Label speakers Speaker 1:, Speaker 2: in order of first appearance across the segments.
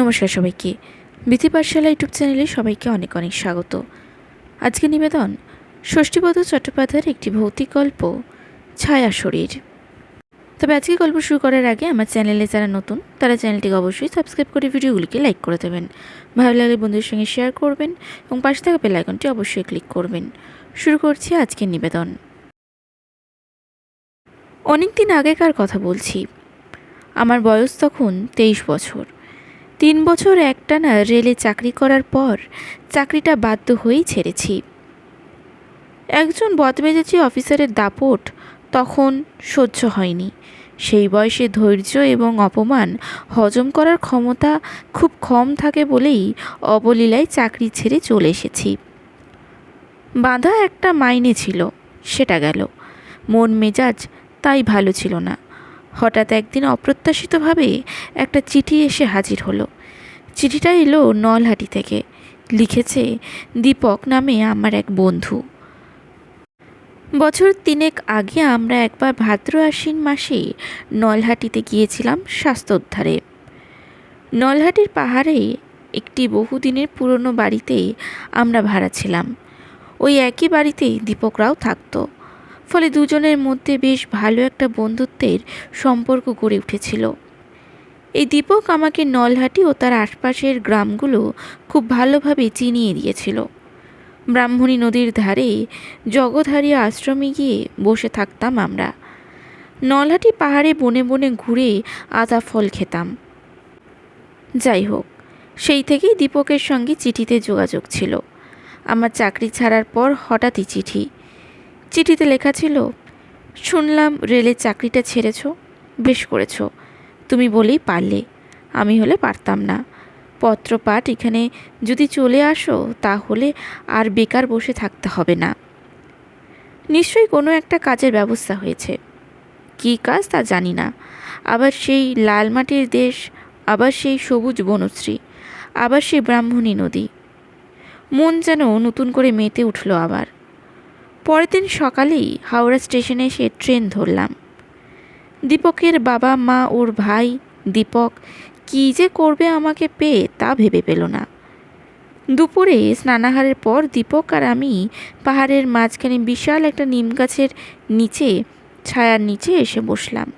Speaker 1: নমস্কার সবাইকে। বিথি পাঠশালা ইউটিউব চ্যানেলে সবাইকে অনেক অনেক স্বাগত। আজকে নিবেদন, ষষ্ঠীপদ চট্টোপাধ্যায়ের একটি ভৌতিক গল্প, ছায়া শরীর। তবে আজকে গল্প শুরু করার আগে আমার চ্যানেলে যারা নতুন, তারা চ্যানেলটিকে অবশ্যই সাবস্ক্রাইব করে ভিডিওগুলিকে লাইক করে দেবেন। ভালো লাগলে বন্ধুদের সঙ্গে শেয়ার করবেন এবং পাশে থাকা বেল আইকনটি অবশ্যই ক্লিক করবেন। শুরু করছি আজকের নিবেদন। অনেক দিন আগেকার কথা বলছি। আমার বয়স তখন তেইশ বছর। তিন বছর একটানা রেলে চাকরি করার পর চাকরিটা বাধ্য হয়েই ছেড়েছি। একজন বদমেজাজি অফিসারের দাপট তখন সহ্য হয়নি। সেই বয়সে ধৈর্য এবং অপমান হজম করার ক্ষমতা খুব কম থাকে বলেই অবলীলায় চাকরি ছেড়ে চলে এসেছি। বাঁধা একটা মাইনে ছিল, সেটা গেল। মন মেজাজ তাই ভালো ছিল না। হঠাৎ একদিন অপ্রত্যাশিতভাবে একটা চিঠি এসে হাজির হলো। চিঠিটা এলো নলহাটি থেকে। লিখেছে, দীপক নামে আমার এক বন্ধু। বছর তিনেক আগে আমরা একবার ভাদ্র আশ্বিন মাসে নলহাটিতে গিয়েছিলাম স্বাস্থ্য উদ্ধারে। নলহাটির পাহাড়ে একটি বহুদিনের পুরনো বাড়িতে আমরা ভাড়া ছিলাম। ওই একই বাড়িতে দীপকরাও থাকতো। ফলে দুজনের মধ্যে বেশ ভালো একটা বন্ধুত্বের সম্পর্ক গড়ে উঠেছিল। এই দীপক আমাকে নলহাটি ও তার আশপাশের গ্রামগুলো খুব ভালোভাবে চিনিয়ে দিয়েছিল। ব্রাহ্মণী নদীর ধারে জগধারী আশ্রমে গিয়ে বসে থাকতাম আমরা। নলহাটি পাহাড়ে বনে বনে ঘুরে আতা ফল খেতাম। যাই হোক, সেই থেকেই দীপকের সঙ্গে চিঠিতে যোগাযোগ ছিল। আমার চাকরি ছাড়ার পর হঠাৎই চিঠি। চিঠিতে লেখা ছিল, শুনলাম রেলের চাকরিটা ছেড়েছ, বেশ করেছ। তুমি বলেই পারলে, আমি হলে পারতাম না। পত্রপাঠ এখানে যদি চলে আসো, তাহলে আর বেকার বসে থাকতে হবে না। নিশ্চয়ই কোনো একটা কাজের ব্যবস্থা হয়েছে। কী কাজ তা জানি না। আবার সেই লাল মাটির দেশ, আবার সেই সবুজ বনশ্রী, আবার সেই ব্রাহ্মণী নদী। মন যেন নতুন করে মেতে উঠল আবার। পরের দিন সকালেই হাওড়া স্টেশনে এসে ট্রেন ধরলাম। দীপকের বাবা, মা, ওর ভাই, দীপক, কী যে করবে আমাকে পেয়ে তা ভেবে পেল না। দুপুরে স্নানাহারের পর দীপক আর আমি পাহাড়ের মাঝখানে বিশাল একটা নিম গাছের নিচে, ছায়ার নিচে এসে বসলাম।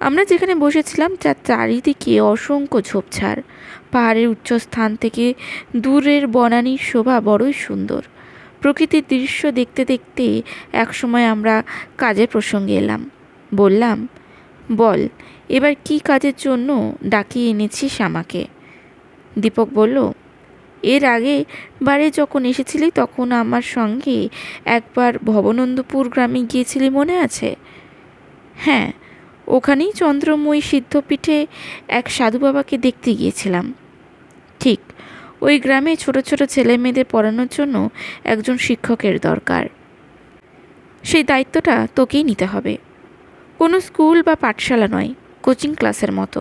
Speaker 1: আমরা যেখানে বসেছিলাম তার চারিদিকে অসংখ্য ঝোপঝাড়। পাহাড়ের উচ্চস্থান থেকে দূরের বনানীর শোভা বড়ই সুন্দর। প্রকৃতির দৃশ্য দেখতে দেখতে একসময় আমরা কাজের প্রসঙ্গে এলাম। বললাম, বল, এবার কি কাজের জন্য ডাকিয়ে এনেছিস আমাকে? দীপক বলল, এর আগে বারে যখন এসেছিলি তখন আমার সঙ্গে একবার ভবনন্দপুর গ্রামে গিয়েছিলি মনে আছে? হ্যাঁ ওখানেই চন্দ্রময়ী সিদ্ধপীঠে এক সাধু বাবাকে দেখতে গিয়েছিলাম। ঠিক ওই গ্রামে ছোট ছোট ছেলে মেয়েদের পড়ানোর জন্য একজন শিক্ষকের দরকার। সেই দায়িত্বটা তোকেই নিতে হবে। কোনো স্কুল বা পাঠশালা নয়, কোচিং ক্লাসের মতো।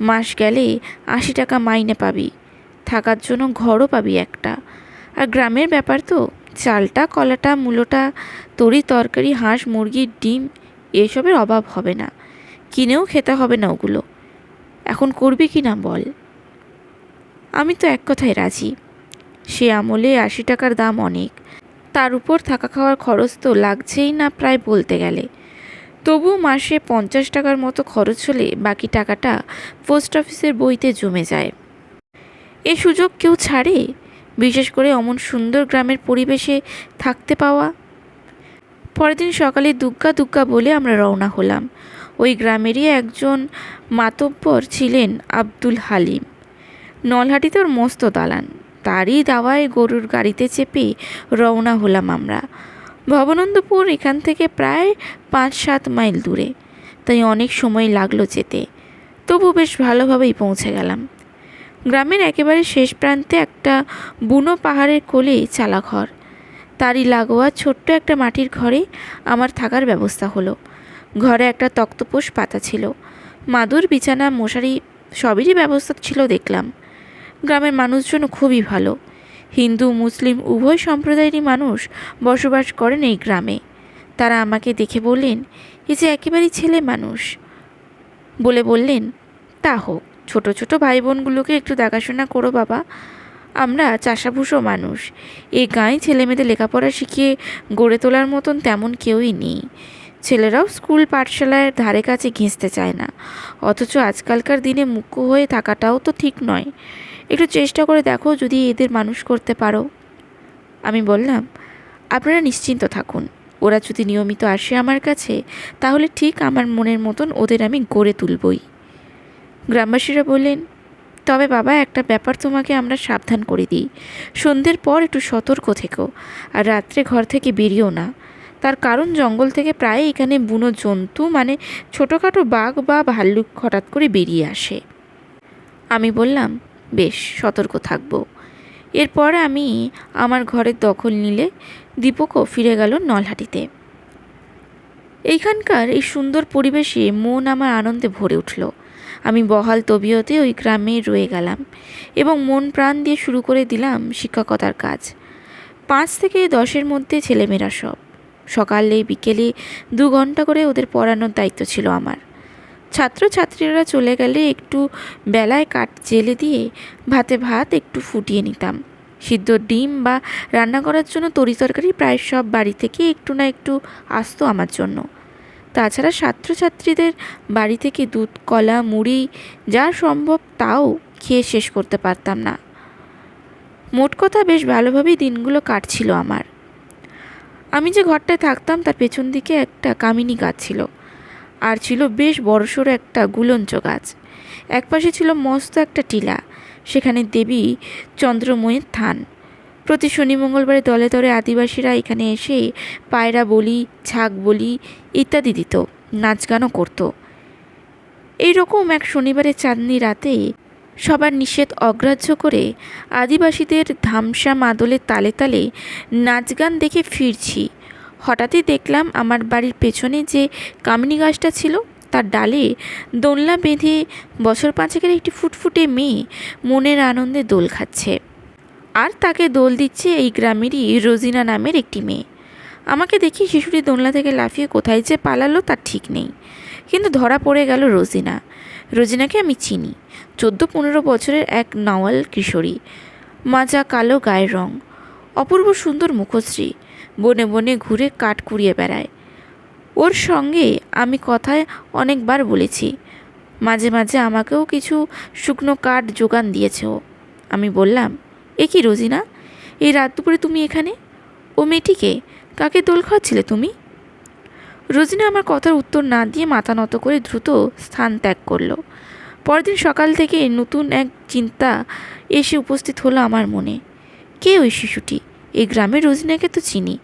Speaker 1: মাস গেলে আশি টাকা মাইনে পাবি, থাকার জন্য ঘরও পাবি একটা। আর গ্রামের ব্যাপার তো, চালটা, কলাটা, মূলোটা, তরি, তরকারি, হাঁস মুরগির ডিম, এসবের অভাব হবে না। কিনেও খেতে হবে না ওগুলো। এখন করবি কি না বল? আমি তো এক কথায় রাজি। সে আমলে আশি টাকার দাম অনেক। তার উপর থাকা খাওয়ার খরচ তো লাগছেই না প্রায় বলতে গেলে। তবু মাসে পঞ্চাশ টাকার মতো খরচ হলে বাকি টাকাটা পোস্ট অফিসের বইতে জমে যায়। এ সুযোগ কেউ ছাড়ে? বিশেষ করে অমন সুন্দর গ্রামের পরিবেশে থাকতে পাওয়া? পরের দিন সকালে দুগ্গা দুগ্গা বলে আমরা রওনা হলাম। ওই গ্রামেরই একজন মাতব্বর ছিলেন আব্দুল হালিম। নলহাটিতে ওর মস্ত দালান। তারই দাওয়ায় গরুর গাড়িতে চেপে রওনা হলাম আমরা। ভবনন্দপুর এখান থেকে প্রায় পাঁচ সাত মাইল দূরে। তাই অনেক সময় লাগল যেতে। তবু বেশ ভালোভাবেই পৌঁছে গেলাম। গ্রামের একেবারে শেষ প্রান্তে একটা বুনো পাহাড়ের কোলে চালাঘর তারই লাগোয়া ছোট্ট একটা মাটির ঘরে আমার থাকার ব্যবস্থা হলো। ঘরে একটা তক্তপোষ পাতা ছিল। মাদুর, বিছানা, মশারি সবেরই ব্যবস্থা ছিল দেখলাম। গ্রামের মানুষজন খুবই ভালো। হিন্দু, মুসলিম, উভয় সম্প্রদায়েরই মানুষ বসবাস করেন এই গ্রামে। তারা আমাকে দেখে বললেন, এ যে একেবারেই ছেলে মানুষ। বলে বললেন, তা হোক, ছোটো ছোটো ভাই বোনগুলোকে একটু দেখাশোনা করো বাবা। আমরা চাষাভুষো মানুষ। এই গাঁয়ে ছেলেমেয়েদের লেখাপড়া শিখিয়ে গড়ে তোলার মতন তেমন কেউই নেই। ছেলেরাও স্কুল পাঠশালার ধারে কাছে ঘেঁচতে চায় না। অথচ আজকালকার দিনে মুখ্য হয়ে থাকাটাও তো ঠিক নয়। একটু চেষ্টা করে দেখো যদি এদের মানুষ করতে পারো। আমি বললাম, আপনারা নিশ্চিন্ত থাকুন। ওরা যদি নিয়মিত আসে আমার কাছে, তাহলে ঠিক আমার মনের মতন ওদের আমি গড়ে তুলবই। গ্রামবাসীরা বললেন, তবে বাবা, একটা ব্যাপার তোমাকে আমরা সাবধান করে দিই। সন্ধ্যের পর একটু সতর্ক থেকো, আর রাত্রে ঘর থেকে বেরিয়েও না। তার কারণ জঙ্গল থেকে প্রায় এখানে বুনো জন্তু মানে ছোটোখাটো বাঘ বা ভাল্লুক হঠাৎ করে বেরিয়ে আসে। আমি বললাম বেশ সতর্ক থাকব। এরপর আমি আমার ঘরের দখল নিলে দীপকও ফিরে গেল নলহাটিতে। এইখানকার এই সুন্দর পরিবেশে মন আমার আনন্দে ভরে উঠল। আমি বহাল তবিয়তে ওই গ্রামে রয়ে গেলাম এবং মন প্রাণ দিয়ে শুরু করে দিলাম শিক্ষকতার কাজ। পাঁচ থেকে দশের মধ্যে ছেলেমেয়েরা সব। সকালে, বিকেলে দু ঘণ্টা করে ওদের পড়ানোর দায়িত্ব ছিল আমার। ছাত্রছাত্রীরা চলে গেলে একটু বেলায় কাঠ জেলে দিয়ে ভাতে ভাত একটু ফুটিয়ে নিতাম। সিদ্ধ ডিম বা রান্না করার জন্য তরি তরকারি প্রায় সব বাড়ি থেকে একটু না একটু আসতো আমার জন্য। তাছাড়া ছাত্রছাত্রীদের বাড়ি থেকে দুধ, কলা, মুড়ি যা সম্ভব তাও খেয়ে শেষ করতে পারতাম না। মোট কথা বেশ ভালোভাবেই দিনগুলো কাটছিল আমার। আমি যে ঘরটায় থাকতাম তার পেছন দিকে একটা কামিনী গাছ ছিল। আর ছিল বেশ বড়সড় একটা গুলঞ্চ গাছ। একপাশে ছিল মস্ত একটা টিলা, সেখানে দেবী চন্দ্রময়ের থান। প্রতি শনি মঙ্গলবারে দলে দলে আদিবাসীরা এখানে এসে পায়রা বলি, ছাগ বলি ইত্যাদি দিত, নাচ গানও করতো। এইরকম এক শনিবারের চাঁদনি রাতে সবার নিষেধ অগ্রাহ্য করে আদিবাসীদের ধামসা মাদলের তালে তালে নাচ গান দেখে ফিরছি। হঠাৎই দেখলাম আমার বাড়ির পেছনে যে কামিনী গাছটা ছিল, তার ডালে দোলনা বেঁধে বছর পাঁচেকের একটি ফুটফুটে মেয়ে মনের আনন্দে দোল খাচ্ছে। আর তাকে দোল দিচ্ছে এই গ্রামেরই রোজিনা নামের একটি মেয়ে। আমাকে দেখি শিশুটি দোলনা থেকে লাফিয়ে কোথায় যে পালালো তার ঠিক নেই। কিন্তু ধরা পড়ে গেল রোজিনা। রোজিনাকে আমি চিনি। চোদ্দ পনেরো বছরের এক নাওয়াল কিশোরী। মাজা কালো গায়ের রং। অপূর্ব সুন্দর মুখশ্রী। বনে বনে ঘুরে কাঠ কুড়িয়ে বেড়ায়। ওর সঙ্গে আমি কথায় অনেকবার বলেছি। মাঝে মাঝে আমাকেও কিছু শুকনো কাঠ যোগান দিয়েছে ও। আমি বললাম, এ কি রোজিনা? এই রাত দুপুরে তুমি এখানে? ও মেয়েটিকে কাকে দোল খাওয়াচ্ছিলে তুমি? রোজিনা আমার কথার উত্তর না দিয়ে মাথা নত করে দ্রুত স্থান ত্যাগ করল। পরদিন সকাল থেকে নতুন এক চিন্তা এসে উপস্থিত হলো আমার মনে। কে ওই শিশুটি? এই গ্রামের রোজিনাকে তো চিনি,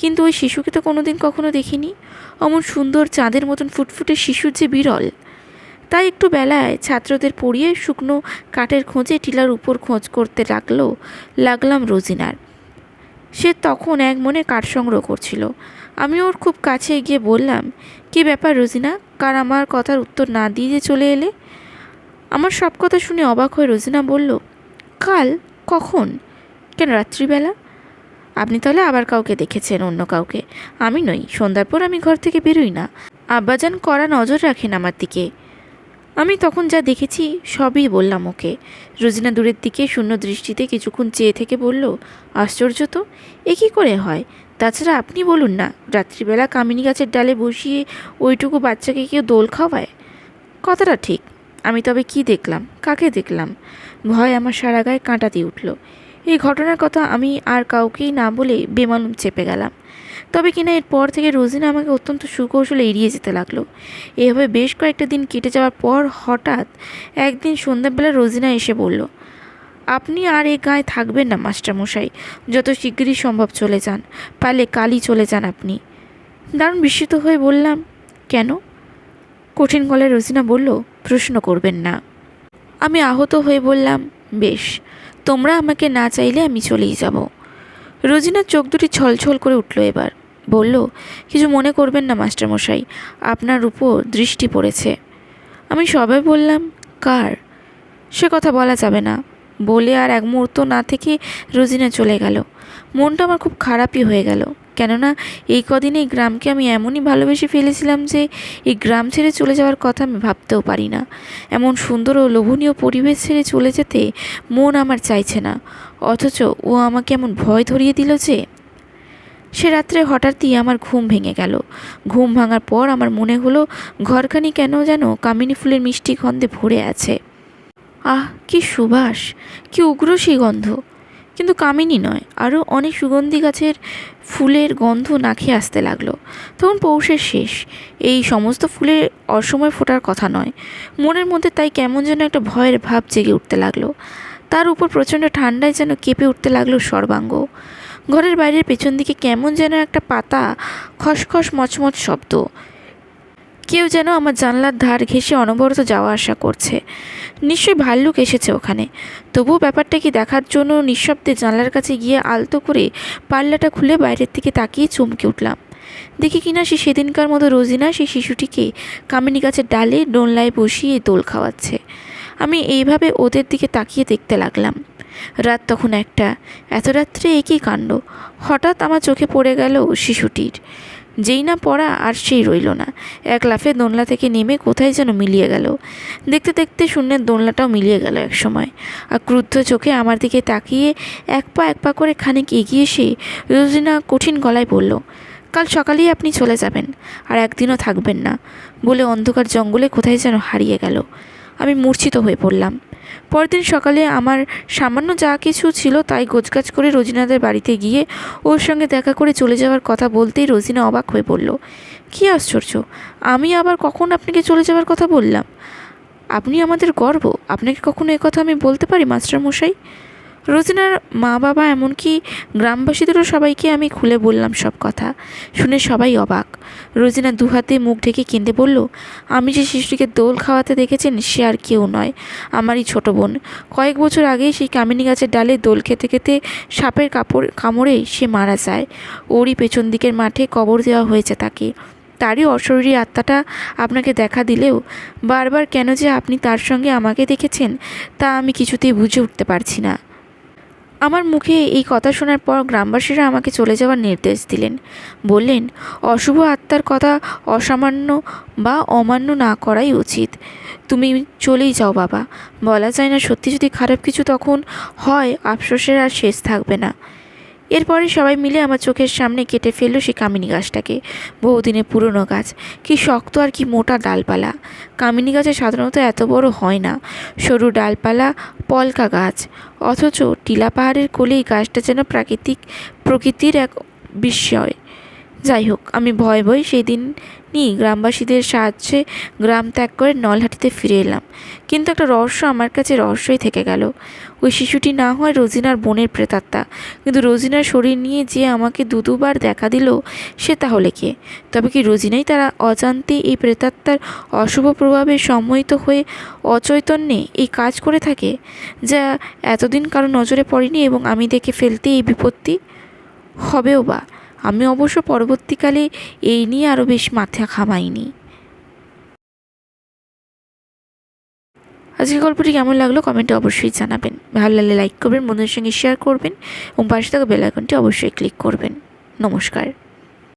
Speaker 1: কিন্তু ওই শিশুকে তো কোনোদিন কখনো দেখিনি। অমন সুন্দর চাঁদের মতন ফুটফুটে শিশুর যে বিরল। তাই একটু বেলায় ছাত্রদের পড়িয়ে শুকনো কাঠের খোঁজে টিলার উপর খোঁজ করতে লাগল, লাগলাম রোজিনার। সে তখন এক মনে কাঠ সংগ্রহ করছিল। আমি ওর খুব কাছে গিয়ে বললাম, কি ব্যাপার রোজিনা, কার আমার কথার উত্তর না দিয়ে চলে এলে? আমার সব কথা শুনে অবাক হয়ে রোজিনা বলল, কাল? কখন? কেন, রাত্রিবেলা? আপনি তাহলে আবার কাউকে দেখেছেন, অন্য কাউকে? আমি নই। সন্ধ্যার পর আমি ঘর থেকে বেরোই না। আব্বাজান কড়া নজর রাখেন আমার দিকে। আমি তখন যা দেখেছি, সবই বললাম ওকে। রোজিনা দূরের দিকে শূন্য দৃষ্টিতে কিছুক্ষণ চেয়ে থেকে বলল, আশ্চর্য তো, এ কী করে হয়? তাছাড়া আপনি বলুন না, রাত্রিবেলা কামিনী গাছের ডালে বসিয়ে ওইটুকু বাচ্চাকে কেউ দোল খাওয়ায়? কথাটা ঠিক। আমি তবে কি দেখলাম? কাকে দেখলাম? ভয় আমার সারা গায়ে কাঁটা দিয়ে উঠল। এই ঘটনার কথা আমি আর কাউকেই না বলে বেমালুম চেপে গেলাম। তবে কিনা এরপর থেকে রোজিনা আমাকে অত্যন্ত সুকৌশলে এড়িয়ে যেতে লাগল। এভাবে বেশ কয়েকটা দিন কেটে যাওয়ার পর হঠাৎ একদিন সন্ধ্যাবেলা রোজিনা এসে বলল, আপনি আর এ গায়ে থাকবেন না, মাস্টারমশাই। যত শিগগিরই সম্ভব চলে যান পালে কালই চলে যান আপনি। দারুণ বিস্মিত হয়ে বললাম, কেন? কঠিন গলায় রোজিনা বলল, প্রশ্ন করবেন না। আমি আহত হয়ে বললাম, বেশ তোমরা আমাকে না চাইলে আমি চলেই যাব। রোজিনার চোখ দুটি ছলছল করে উঠল এবার। বলল, কিছু মনে করবেন না, মাস্টারমশাই। আপনার উপর দৃষ্টি পড়েছে। আমি সবে বললাম, কার? সে কথা বলা যাবে না। বলে আর এক মুহূর্ত না থেকে রোজিনা চলে গেল। মনটা আমার খুব খারাপই হয়ে গেল। কেননা এই কদিনে এই গ্রামকে আমি এমনই ভালোবেসে ফেলেছিলাম যে এই গ্রাম ছেড়ে চলে যাওয়ার কথা আমি ভাবতেও পারি না। এমন সুন্দর ও লোভনীয় পরিবেশ ছেড়ে চলে যেতে মন আমার চাইছে না। অথচ ও আমাকে এমন ভয় ধরিয়ে দিল যে সে রাত্রে হঠাৎই আমার ঘুম ভেঙে গেল। ঘুম ভাঙার পর আমার মনে হলো ঘরখানি কেন যেন কামিনী ফুলের মিষ্টি গন্ধে ভরে আছে। আহ, কি সুবাস, কি উগ্র সেই গন্ধ। কিন্তু কামিনী নয়, আরও অনেক সুগন্ধি গাছের ফুলের গন্ধ নাকে আসতে লাগল। তখন পৌষের শেষ। এই সমস্ত ফুলের অসময় ফোটার কথা নয়। মনের মধ্যে তাই কেমন যেন একটা ভয়ের ভাব জেগে উঠতে লাগল। তার উপর প্রচণ্ড ঠান্ডায় যেন কেঁপে উঠতে লাগল সর্বাঙ্গ। ঘরের বাইরের পেছন দিকে কেমন যেন একটা পাতা খসখস মচমচ শব্দ। কেউ যেন আমার জানলার ধার ঘেঁষে অনবরত যাওয়া আসা করছে। নিশ্চয়ই ভাল্লুক এসেছে ওখানে। তবুও ব্যাপারটা কি দেখার জন্য নিঃশব্দে জানলার কাছে গিয়ে আলতো করে পাল্লাটা খুলে বাইরের দিকে তাকিয়ে চমকে উঠলাম। দেখি কিনা সে সেদিনকার মতো রোজিনা সেই শিশুটিকে কামিনী গাছের ডালে ডোনলায় বসিয়ে দোল খাওয়াচ্ছে। আমি এইভাবে ওদের দিকে তাকিয়ে দেখতে লাগলাম। রাত তখন একটা। এত রাত্রে একই কাণ্ড? হঠাৎ আমার চোখে পড়ে গেল শিশুটির। যেই না পড়া আর সেই রইল না। এক লাফে দোনলা থেকে নেমে কোথায় যেন মিলিয়ে গেল। দেখতে দেখতে শূন্যের দোনলাটাও মিলিয়ে গেল এক সময় আর ক্রুদ্ধ চোখে আমার দিকে তাকিয়ে এক পা এক পা করে খানিক এগিয়ে এসে রোজিনা কঠিন গলায় বলল, কাল সকালেই আপনি চলে যাবেন, আর একদিনও থাকবেন না। বলে অন্ধকার জঙ্গলে কোথায় যেন হারিয়ে গেল। আমি মূর্ছিত হয়ে পড়লাম। পরদিন সকালে আমার সামান্য যা কিছু ছিল তাই গোছগাছ করে রোজিনাদের বাড়িতে গিয়ে ওর সঙ্গে দেখা করে চলে যাওয়ার কথা বলতেই রোজিনা অবাক হয়ে পড়ল কী আশ্চর্য! আমি আবার কখন আপনাকে চলে যাওয়ার কথা বললাম? আপনি আমাদের গর্ব। আপনাকে কখনো কথা আমি বলতে পারি, মাস্টারমশাই? রোজিনার মা বাবা এমনকি গ্রামবাসীদেরও সবাইকে আমি খুলে বললাম সব কথা। শুনে সবাই অবাক। রোজিনা দুহাতে মুখ ঢেকে কেঁদে বলল, আমি যে শিশুটিকে দোল খাওয়াতে দেখেছেন, সে আর কেউ নয়। আমারই ছোট বোন। কয়েক বছর আগে সেই কামিনী গাছের ডালে দোল খেতে খেতে সাপের কাপড়, কামড়ে সে মারা যায়। ওরই পেছন দিকের মাঠে কবর দেওয়া হয়েছে তাকে। তারই অশরীরী আত্মাটা আপনাকে দেখা দিলেও বারবার কেন যে আপনি তার সঙ্গে আমাকে দেখেছেন, তা আমি কিছুতেই বুঝে উঠতে পারছি না। আমার মুখে এই কথা শোনার পর গ্রামবাসীরা আমাকে চলে যাওয়ার নির্দেশ দিলেন। বললেন, অশুভ আত্মার কথা অসামান্য বা অমান্য না করাই উচিত। তুমি চলেই যাও বাবা। বলা যায় না, সত্যি যদি খারাপ কিছু তখন হয়, আফসোসের আর শেষ থাকবে না। এরপরে সবাই মিলে আমার চোখের সামনে কেটে ফেলল সেই কামিনী গাছটাকে। বহুদিনের পুরনো গাছ। কি শক্ত আর কি মোটা ডালপালা। কামিনী গাছে সাধারণত এত বড় হয় না। সরু ডালপালা, পলকা গাছ। অথচ টিলা পাহাড়ের কোলে এই গাছটা যেন প্রাকৃতিক প্রকৃতির এক বিস্ময়। যাই হোক, আমি ভয় ভয় সেই দিন নিয়ে গ্রামবাসীদের সাহায্যে গ্রাম ত্যাগ করে নলহাটিতে ফিরে এলাম। কিন্তু একটা রহস্য আমার কাছে রহস্যই থেকে গেল। ওই শিশুটি না হয় রোজিনার বোনের প্রেতাত্মা। কিন্তু রোজিনার শরীর নিয়ে যে আমাকে দু দুবার দেখা দিল, সে তাহলে কে? তবে কি রোজিনাই তারা অজান্তে এই প্রেতাত্মার অশুভ প্রভাবে সম্মোহিত হয়ে অচৈতন্যে এই কাজ করে থাকে? যা এতদিন কারও নজরে পড়েনি এবং আমি দেখে ফেলতে এই বিপত্তি হবেও বা? আমি অবশ্য পরবর্তীকালে এই নিয়ে আরও বেশ মাথা খামাইনি আজকের গল্পটি কেমন লাগল কমেন্টে অবশ্যই জানাবেন। ভালো লাগলে লাইক করবেন, বন্ধুদের সঙ্গে শেয়ার করবেন এবং পাশে থাকা বেলাইকনটি অবশ্যই ক্লিক করবেন। নমস্কার।